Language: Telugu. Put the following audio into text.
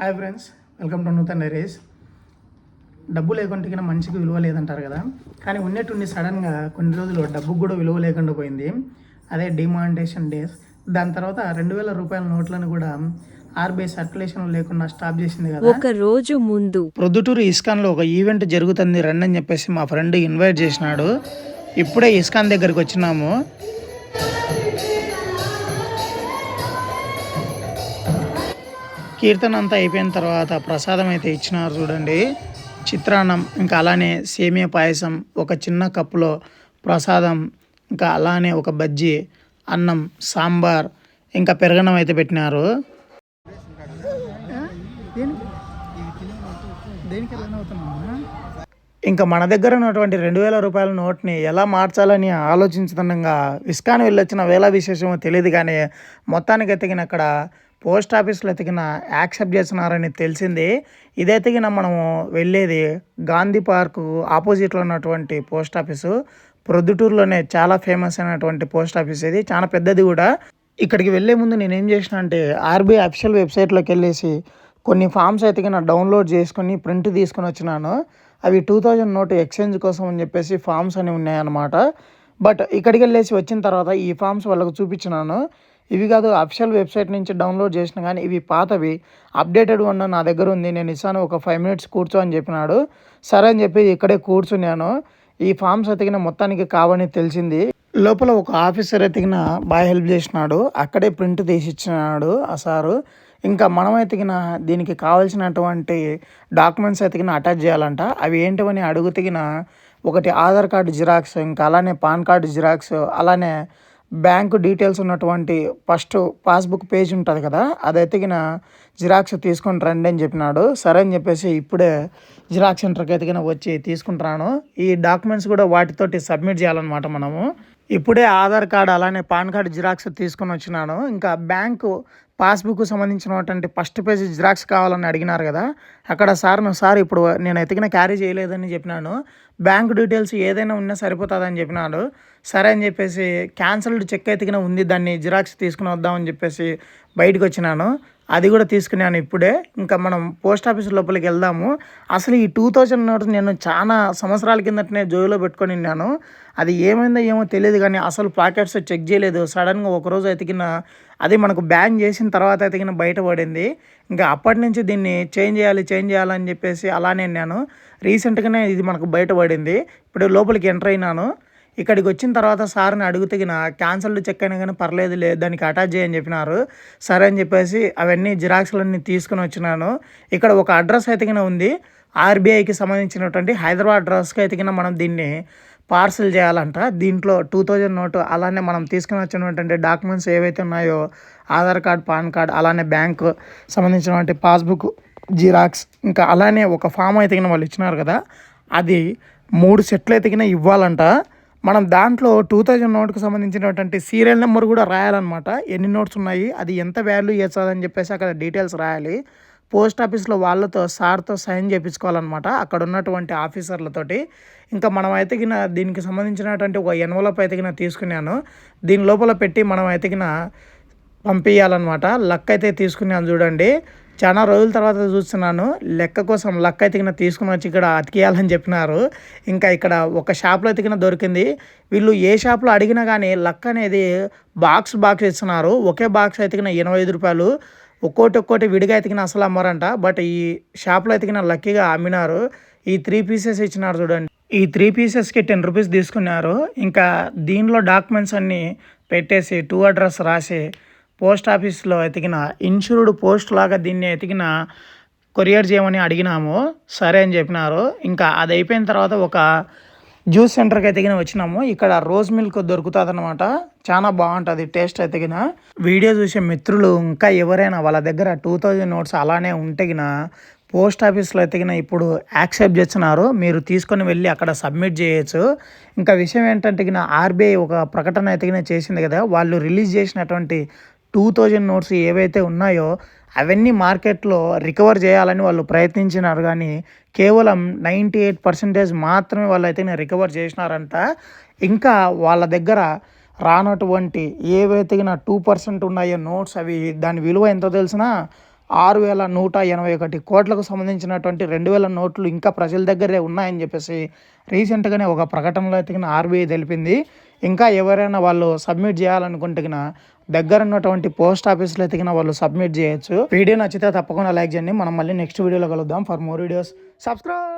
Hi friends welcome to Nutan diaries డబ్బు లేకుంటే కింద మనిషికి విలువ లేదంటారు కదా. కానీ ఉన్నట్టుండి సడన్గా కొన్ని రోజులు డబ్బుకు కూడా విలువ లేకుండా పోయింది. అదే డిమానిటేషన్ డేస్ దాని తర్వాత రెండు వేల రూపాయల నోట్లను కూడా ఆర్బీఐ సర్క్యులేషన్ లేకుండా స్టాప్ చేసింది కదా. ఒక రోజు ముందు. ప్రొద్దుటూరు ఇస్కాన్లో ఒక ఈవెంట్ జరుగుతుంది రండి అని చెప్పేసి మా ఫ్రెండ్ ఇన్వైట్ చేసినాడు. ఇప్పుడే ఇస్కాన్ దగ్గరికి వచ్చినాము. కీర్తన అంతా అయిపోయిన తర్వాత ప్రసాదం అయితే ఇచ్చినారు చూడండి. చిత్రాన్నం ఇంకా అలానే సేమియా పాయసం ఒక చిన్న కప్పులో ప్రసాదం ఇంకా అలానే ఒక బజ్జీ అన్నం సాంబార్ ఇంకా పెరగన్నం అయితే పెట్టినారు. ఇంకా మన దగ్గర ఉన్నటువంటి రెండు వేల రూపాయల నోట్ని ఎలా మార్చాలని ఆలోచించుతుండగా ఇస్కాన్ వెళ్ళొచ్చిన వేళ విశేషమో తెలియదు కానీ మొత్తానికి ఎతికిన అక్కడ పోస్ట్ ఆఫీస్లో ఎతికిన యాక్సెప్ట్ చేస్తున్నారని తెలిసింది. ఇదే ఎతికిన మనము వెళ్ళేది గాంధీ పార్క్ ఆపోజిట్లో ఉన్నటువంటి పోస్ట్ ఆఫీసు. ప్రొద్దుటూరులోనే చాలా ఫేమస్ అయినటువంటి పోస్ట్ ఆఫీస్ ఇది. చాలా పెద్దది కూడా. ఇక్కడికి వెళ్ళే ముందు నేను ఏం చేసిన అంటే ఆర్బీఐ అఫీషియల్ వెబ్సైట్లోకి వెళ్ళేసి కొన్ని ఫామ్స్ ఎతికిన డౌన్లోడ్ చేసుకొని ప్రింట్ తీసుకొని వచ్చినాను. అవి టూ థౌజండ్ నోట్ ఎక్స్చేంజ్ కోసం అని చెప్పేసి ఫామ్స్ అని ఉన్నాయన్నమాట. బట్ ఇక్కడికి వెళ్ళేసి వచ్చిన తర్వాత ఈ ఫామ్స్ వాళ్ళకు చూపించినాను. ఇవి కాదు అఫీషియల్ వెబ్సైట్ నుంచి డౌన్లోడ్ చేసిన కానీ ఇవి పాతవి. అప్డేటెడ్ ఉన్న నా దగ్గర ఉంది. నేను ఇస్తాను ఒక ఫైవ్ మినిట్స్ కూర్చో అని చెప్పినాడు. సరే అని చెప్పి ఇక్కడే కూర్చున్నాను. ఈ ఫామ్స్ ఎతికిన మొత్తానికి కావని తెలిసింది. లోపల ఒక ఆఫీసర్ ఎతికిన బాగా హెల్ప్ చేసినాడు. అక్కడే ప్రింట్ తీసి ఇచ్చినాడు ఆ సారు. ఇంకా మనం ఎతికిన దీనికి కావాల్సినటువంటి డాక్యుమెంట్స్ ఎతికిన అటాచ్ చేయాలంట. అవి ఏంటివని అడుగు తిగిన ఒకటి ఆధార్ కార్డు జిరాక్స్ ఇంకా అలానే పాన్ కార్డు జిరాక్స్ అలానే బ్యాంకు డీటెయిల్స్ ఉన్నటువంటి ఫస్ట్ పాస్బుక్ పేజ్ ఉంటుంది కదా అది ఎతికిన జిరాక్స్ తీసుకొని రండి అని చెప్పినాడు. సరే అని చెప్పేసి ఇప్పుడే జిరాక్స్ సెంటర్కి ఎతికిన వచ్చి తీసుకుంటున్నాను ఈ డాక్యుమెంట్స్ కూడా వాటితోటి సబ్మిట్ చేయాలన్నమాట మనము. ఇప్పుడే ఆధార్ కార్డు అలానే పాన్ కార్డు జిరాక్స్ తీసుకొని వచ్చినాను. ఇంకా బ్యాంకు పాస్బుక్ సంబంధించినటువంటి ఫస్ట్ పేజ్ జిరాక్స్ కావాలని అడిగినారు కదా అక్కడ సార్ సార్ ఇప్పుడు నేను ఎతికిన క్యారీ చేయలేదని చెప్పినాను బ్యాంక్ డీటెయిల్స్ ఏదైనా ఉన్నా సరిపోతుందని చెప్పినాడు సరే అని చెప్పేసి క్యాన్సల్డ్ చెక్ ఎతికిన ఉంది దాన్ని జిరాక్స్ తీసుకుని వద్దామని చెప్పేసి బయటకు వచ్చినాను అది కూడా తీసుకున్నాను ఇప్పుడే. ఇంకా మనం పోస్ట్ ఆఫీస్ లోపలికి వెళ్దాము. అసలు ఈ టూ థౌజండ్ నోట్స్ నేను చాలా సంవత్సరాల కిందటనే జోబులో పెట్టుకొని ఉన్నాను. అది ఏమైందో ఏమో తెలియదు కానీ అసలు పాకెట్స్ చెక్ చేయలేదు. సడన్గా ఒకరోజు ఎతికిన అది మనకు బ్యాన్ చేసిన తర్వాత ఎతికిన బయటపడింది ఇంకా అప్పటి నుంచి దీన్ని చేంజ్ చేయాలి చేంజ్ చేయాలని చెప్పేసి అలానే నేను రీసెంట్గానే ఇది మనకు బయటపడింది ఇప్పుడు లోపలికి ఎంటర్ అయినాను. ఇక్కడికి వచ్చిన తర్వాత సార్ని అడుగుతగిన క్యాన్సల్డ్ చెక్ అయినా కానీ పర్లేదు లే దానికి అటాచ్ చేయని చెప్పినారు. సరే అని చెప్పేసి అవన్నీ జిరాక్స్లన్నీ తీసుకుని వచ్చినాను. ఇక్కడ ఒక అడ్రస్ అయితే ఉంది. ఆర్బీఐకి సంబంధించినటువంటి హైదరాబాద్ అడ్రస్కి అయితే కింద మనం దీన్ని పార్సల్ చేయాలంట. దీంట్లో టూ థౌజండ్ నోటు అలానే మనం తీసుకుని వచ్చినటువంటి డాక్యుమెంట్స్ ఏవైతే ఉన్నాయో ఆధార్ కార్డ్ పాన్ కార్డ్ అలానే బ్యాంకు సంబంధించినటువంటి పాస్బుక్ జిరాక్స్ ఇంకా అలానే ఒక ఫామ్ అయితే వాళ్ళు ఇచ్చినారు కదా అది మూడు సెట్లు అయితే ఇవ్వాలంట. మనం దాంట్లో టూ థౌజండ్ నోట్కి సంబంధించినటువంటి సీరియల్ నెంబర్ కూడా రాయాలన్నమాట. ఎన్ని నోట్స్ ఉన్నాయి అది ఎంత వాల్యూ చేస్తుందని చెప్పేసి అక్కడ డీటెయిల్స్ రాయాలి. పోస్ట్ ఆఫీస్లో వాళ్ళతో సార్తో సైన్ చేయించుకోవాలన్నమాట అక్కడ ఉన్నటువంటి ఆఫీసర్లతోటి ఇంకా మనం అయితే దీనికి సంబంధించినటువంటి ఒక ఎన్వలప్ అయితే తీసుకున్నాను. దీని లోపల పెట్టి మనం అయితే పంపించాలన్నమాట లక్ అయితే తీసుకున్నాను చూడండి. చాలా రోజుల తర్వాత చూస్తున్నాను. లెక్క కోసం లక్క ఎతికిన తీసుకుని వచ్చి ఇక్కడ అతికేయాలని చెప్పినారు. ఇంకా ఇక్కడ ఒక షాప్లో ఎతికిన దొరికింది. వీళ్ళు ఏ షాప్లో అడిగినా కానీ లక్క అనేది బాక్స్ బాక్స్ ఇస్తున్నారు. ఒకే బాక్స్ ఎతికిన ఎనభై ఐదు రూపాయలు. ఒక్కోటి ఒక్కోటి విడిగా ఎతికిన అసలు అమ్మరంట. బట్ ఈ షాప్లో ఎతికిన లక్కీగా అమ్మినారు. ఈ త్రీ పీసెస్ ఇచ్చినారు చూడండి. ఈ త్రీ పీసెస్కి టెన్ రూపీస్ తీసుకున్నారు. ఇంకా దీనిలో డాక్యుమెంట్స్ అన్నీ పెట్టేసి టూ అడ్రస్ రాసి పోస్ట్ ఆఫీస్లో ఎతికిన ఇన్సూర్డ్ పోస్ట్ లాగా దీన్ని ఎతికిన కొరియర్ చేయమని అడిగినాము. సరే అని చెప్పినారు. ఇంకా అది అయిపోయిన తర్వాత ఒక జ్యూస్ సెంటర్కి ఎతికిన వచ్చినాము. ఇక్కడ రోజ్ మిల్క్ దొరుకుతుంది అనమాట చాలా బాగుంటుంది టేస్ట్ ఎతికిన. వీడియో చూసే మిత్రులు ఇంకా ఎవరైనా వాళ్ళ దగ్గర టూ థౌజండ్ నోట్స్ అలానే ఉంటగిన పోస్ట్ ఆఫీస్లో ఎతికిన ఇప్పుడు యాక్సెప్ట్ చేస్తున్నారు. మీరు తీసుకొని వెళ్ళి అక్కడ సబ్మిట్ చేయొచ్చు. ఇంకా విషయం ఏంటంటే ఆర్బీఐ ఒక ప్రకటన ఎతికిన చేసింది కదా వాళ్ళు రిలీజ్ చేసినటువంటి టూ థౌజండ్ నోట్స్ ఏవైతే ఉన్నాయో అవన్నీ మార్కెట్లో రికవర్ చేయాలని వాళ్ళు ప్రయత్నించినారు. కానీ కేవలం నైంటీ ఎయిట్ పర్సెంటేజ్ మాత్రమే వాళ్ళైతే రికవర్ చేసినారంట. ఇంకా వాళ్ళ దగ్గర రానటువంటి ఏవైతే టూ పర్సెంట్ ఉన్నాయో నోట్స్ అవి దాని విలువ ఎంతో తెలిసినా ఆరు వేల నూట ఎనభై ఒకటి కోట్లకు సంబంధించినటువంటి రెండు వేల నోట్లు ఇంకా ప్రజల దగ్గరే ఉన్నాయని చెప్పేసి రీసెంట్గానే ఒక ప్రకటనలో ఎతికిన ఆర్బీఐ తెలిపింది. ఇంకా ఎవరైనా వాళ్ళు సబ్మిట్ చేయాలనుకుంటే దగ్గర ఉన్నటువంటి పోస్ట్ ఆఫీస్లో ఎతికిన వాళ్ళు సబ్మిట్ చేయొచ్చు. వీడియో నచ్చితే తప్పకుండా లైక్ చేయండి. మనం మళ్ళీ నెక్స్ట్ వీడియోలో కలుద్దాం. For more videos. సబ్స్క్రైబ్!